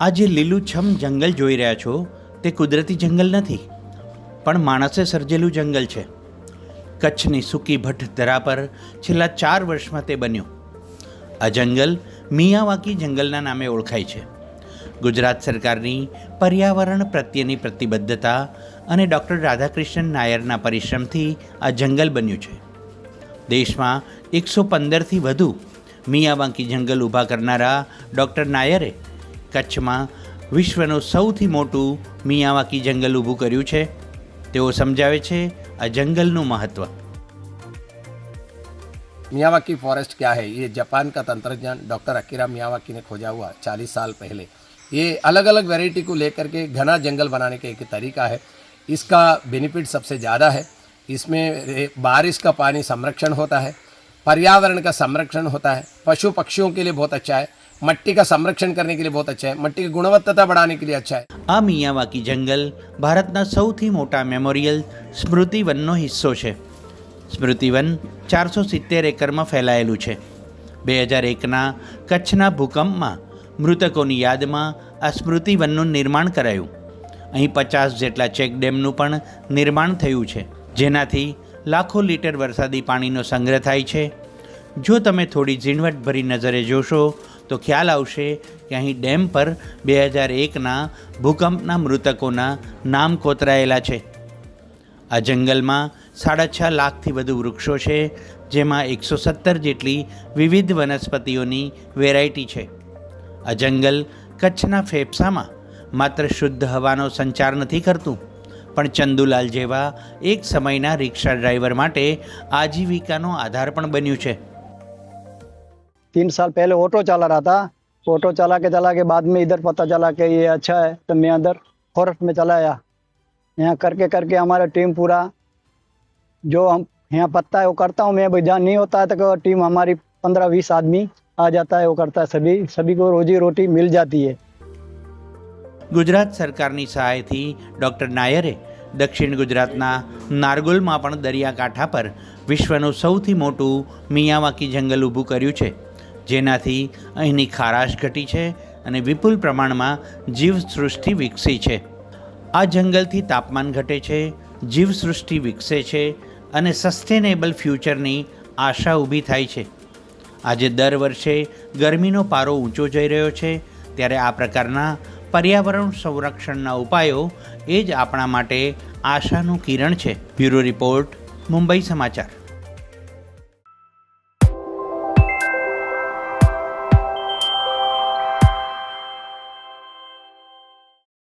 આ જે લીલુંછમ જંગલ જોઈ રહ્યા છો, તે કુદરતી જંગલ નથી, પણ માણસે સર્જેલું જંગલ છે. કચ્છની સૂકી ભટ્ટ ધરા પર છેલ્લા ચાર વર્ષમાં તે બન્યું. આ જંગલ મિયાવાકી જંગલના નામે ઓળખાય છે. ગુજરાત સરકારની પર્યાવરણ પ્રત્યેની પ્રતિબદ્ધતા અને ડૉક્ટર રાધાકૃષ્ણન નાયરના પરિશ્રમથી આ જંગલ બન્યું છે. દેશમાં એકસો પંદરથી વધુ મિયાવાંકી જંગલ ઊભા કરનારા ડૉક્ટર નાયરે કચ્છમાં વિશ્વનું સૌથી મોટું મિયાવાકી જંગલ ઊભું કર્યું છે તેઓ સમજાવે છે આ જંગલનું મહત્ત્વ मियावाकी फॉरेस्ट क्या है ये जापान का तंत्रज्ञान डॉक्टर अकीरा मियावाकी ने खोजा हुआ चालीस साल पहले ये अलग अलग वैरायटी को लेकर के घना जंगल बनाने का एक तरीका है इसका बेनिफिट सबसे ज़्यादा है इसमें रे- बारिश का पानी संरक्षण होता है पर्यावरण का संरक्षण होता है पशु पक्षियों के लिए बहुत अच्छा है मट्टी का संरक्षण करने के लिए बहुत अच्छा है मट्टी की गुणवत्ता बढ़ाने के लिए अच्छा है આ મિયાવાકી જંગલ ભારતના સૌથી મોટા મેમોરિયલ સ્મૃતિવનનો હિસ્સો છે સ્મૃતિવન ચારસો સિત્તેર એકરમાં ફેલાયેલું છે બે હજાર એકના કચ્છના ભૂકંપમાં મૃતકોની યાદમાં આ સ્મૃતિવનનું નિર્માણ કરાયું અહીં પચાસ જેટલા ચેકડેમનું પણ નિર્માણ થયું છે જેનાથી લાખો લીટર વરસાદી પાણીનો સંગ્રહ થાય છે. જો તમે થોડી ઝીણવટભરી નજરે જોશો, તો ખ્યાલ આવશે કે અહીં ડેમ પર બે હજાર એકના ભૂકંપના મૃતકોના નામ કોતરાયેલા છે. આ જંગલમાં સાડા છ લાખથી વધુ વૃક્ષો છે, જેમાં એકસો સત્તર જેટલી વિવિધ વનસ્પતિઓની વેરાયટી છે. આ જંગલ કચ્છના ફેફસામાં માત્ર શુદ્ધ હવાનો સંચાર નથી કરતું. પણ ચંદુલાલ જેવા એક સમયના રિક્ષા ડ્રાઈવર માટે આજીવિકાનો આધાર પણ બન્યું છે तीन साल पहले ऑटो चला रहा था ऑटो चला के चला के बाद में इधर पता चला कि ये अच्छा है तो मैं अंदर फॉरेस्ट में चला आया यहाँ करके करके हमारा टीम पूरा जो हम यहाँ पत्ता है वो करता हूँ मैं भाई जहाँ नहीं होता है तो टीम हमारी पंद्रह बीस आदमी आ जाता है वो करता है सभी सभी को रोजी रोटी मिल जाती है ગુજરાત સરકારની સહાયથી ડૉક્ટર નાયરે દક્ષિણ ગુજરાતના નારગોલમાં પણ દરિયાકાંઠા પર વિશ્વનું સૌથી મોટું મિયાવાકી જંગલ ઊભું કર્યું છે. જેનાથી અહીંની ખારાશ ઘટી છે અને વિપુલ પ્રમાણમાં જીવસૃષ્ટિ વિકસી છે. આ જંગલથી તાપમાન ઘટે છે, જીવસૃષ્ટિ વિકસે છે અને સસ્ટેનેબલ ફ્યુચરની આશા ઊભી થાય છે. આજે દર વર્ષે ગરમીનો પારો ઊંચો જઈ રહ્યો છે, ત્યારે આ પ્રકારના પર્યાવરણ સંરક્ષણના ઉપાયો એ જ આપણા માટે આશાનું કિરણ છે. બ્યુરો રિપોર્ટ મુંબઈ સમાચાર.